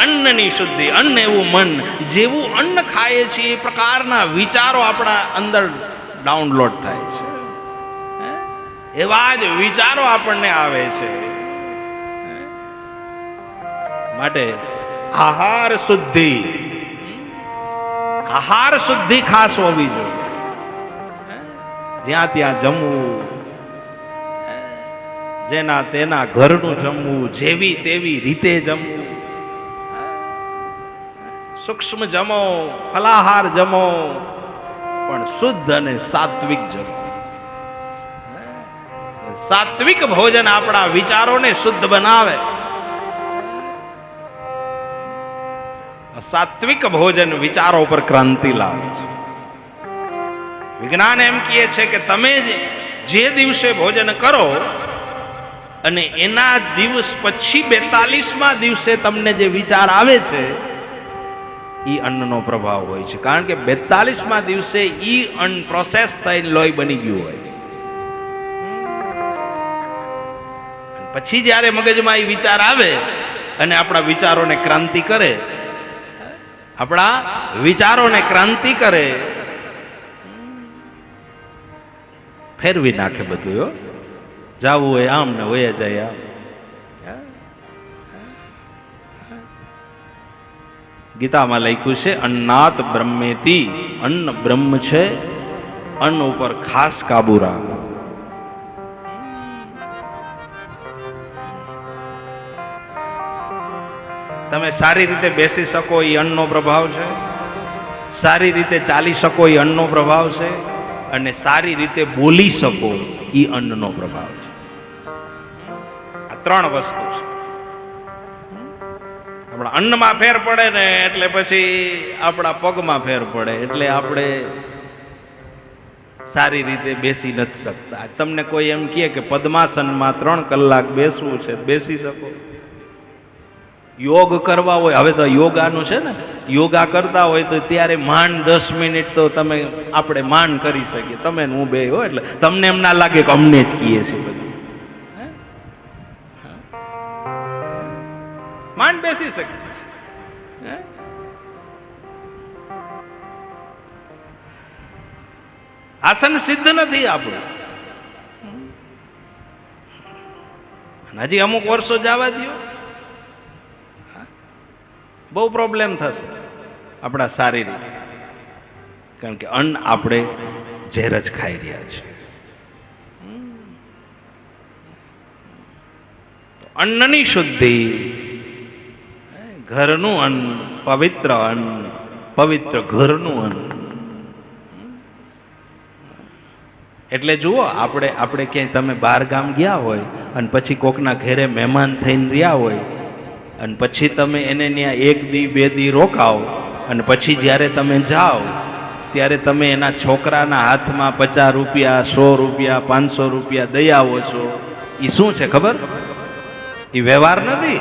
અન્નની શુદ્ધિ, અન્ન એવું મન. જેવું અન્ન ખાઈએ છીએ, એ પ્રકારના વિચારો આપણા અંદર ડાઉનલોડ થાય છે. એવા જ વિચારો આપણને આવે છે. માટે આહાર શુદ્ધિ. આહાર શુદ્ધિ ખાસ હોવી જોઈએ. જ્યાં ત્યાં જમવું. જેના તેના ઘરનું જમવું, જેવી તેવી રીતે જમવું. સૂક્ષ્મ જમો, ફલાહાર જમો, પણ શુદ્ધ અને સાત્વિક જમો. સાત્વિક ભોજન આપણા વિચારોને શુદ્ધ બનાવે. સાત્વિક ભોજન વિચારો પર ક્રાંતિ લાવે છે. વિજ્ઞાન એમ કહે છે કે તમે જે- દિવસે ભોજન કરો, અને એના દિવસ પછી બેતાલીસમાં દિવસે તમને જે વિચાર આવે છે ઈ અન્નનો પ્રભાવ હોય છે. કારણ કે બેતાલીસમાં દિવસે ઈ અન્ન પ્રોસેસ થઈને લોહી બની ગયું હોય. પછી જ્યારે મગજમાં એ વિચાર આવે અને આપણા વિચારોને ક્રાંતિ કરે, આપણા વિચારોને ક્રાંતિ કરે, ફેરવી નાખે બધું જાવું હોય આમ ને હોય જાય આમ ગીતામાં લખ્યું છે, અન્નાત બ્રહ્મેતી, અન્ન બ્રહ્મ છે, અન્ન ઉપર ખાસ કાબુ રાખો. તમે સારી રીતે બેસી શકો, એ અન્નનો પ્રભાવ છે. સારી રીતે ચાલી શકો, એ અન્નનો પ્રભાવ છે. અને સારી રીતે બોલી શકો, એ અન્નનો પ્રભાવ છે. આ ત્રણ વસ્તુ છે. આપણા અન્નમાં ફેર પડે ને એટલે પછી આપણા પગમાં ફેર પડે. એટલે આપણે સારી રીતે બેસી નથી શકતા. તમને કોઈ એમ કહે કે પદ્માસનમાં ત્રણ કલાક બેસવું છે, બેસી શકો. યોગ કરવા હોય, હવે તો યોગાનું છે ને, યોગા કરતા હોય તો ત્યારે માંડ દસ મિનિટ તો તમે, આપણે માંડ કરી શકીએ. તમે હું બે હો, એટલે તમને એમ ના લાગે કે અમને જ કહીએ છીએ બધું. માંડ બેસી શકે. આસન સિદ્ધ નથી આપણું. હજી અમુક વર્ષો જવા દો બહુ પ્રોબ્લેમ થશે આપણા શારીરિક. કારણ કે અન્ન આપણે ઝેર જ ખાઈ રહ્યા છીએ. અન્નની શુદ્ધિ ઘરનું અન્ન, પવિત્ર અન્ન, પવિત્ર ઘરનું અન્ન. એટલે જુઓ, આપણે આપણે ક્યાંય તમે બહાર ગામ ગયા હોય અને પછી કોકના ઘેરે મહેમાન થઈને રહ્યા હોય અને પછી તમે એને ત્યાં એક દી, બે દી રોકાઓ અને પછી જ્યારે તમે જાઓ, ત્યારે તમે એના છોકરાના હાથમાં પચાસ રૂપિયા, સો રૂપિયા, પાંચસો રૂપિયા દઈ આવો છો એ શું છે ખબર? એ વ્યવહાર નથી.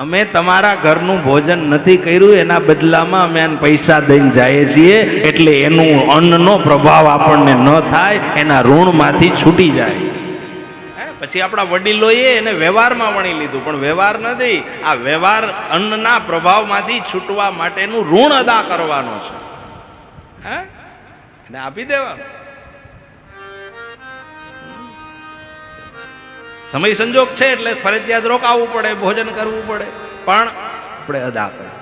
અમે તમારા ઘરનું ભોજન નથી કર્યું, એના બદલામાં અમે આને પૈસા દઈને જઈએ છીએ, એટલે એનું અન્નનો પ્રભાવ આપણને ન થાય, એના ઋણમાંથી છૂટી જાય. પછી આપણા વડીલોએ એને વ્યવહારમાં વણી લીધું, પણ વ્યવહાર નથી. આ વ્યવહાર અન્નના પ્રભાવમાંથી છૂટવા માટેનું ઋણ અદા કરવાનો છે. હે? એને આપી દેવાનું. સમય સંજોગ છે એટલે ફરજિયાત રોકાવું પડે ભોજન કરવું પડે. પણ આપણે અદા કરવું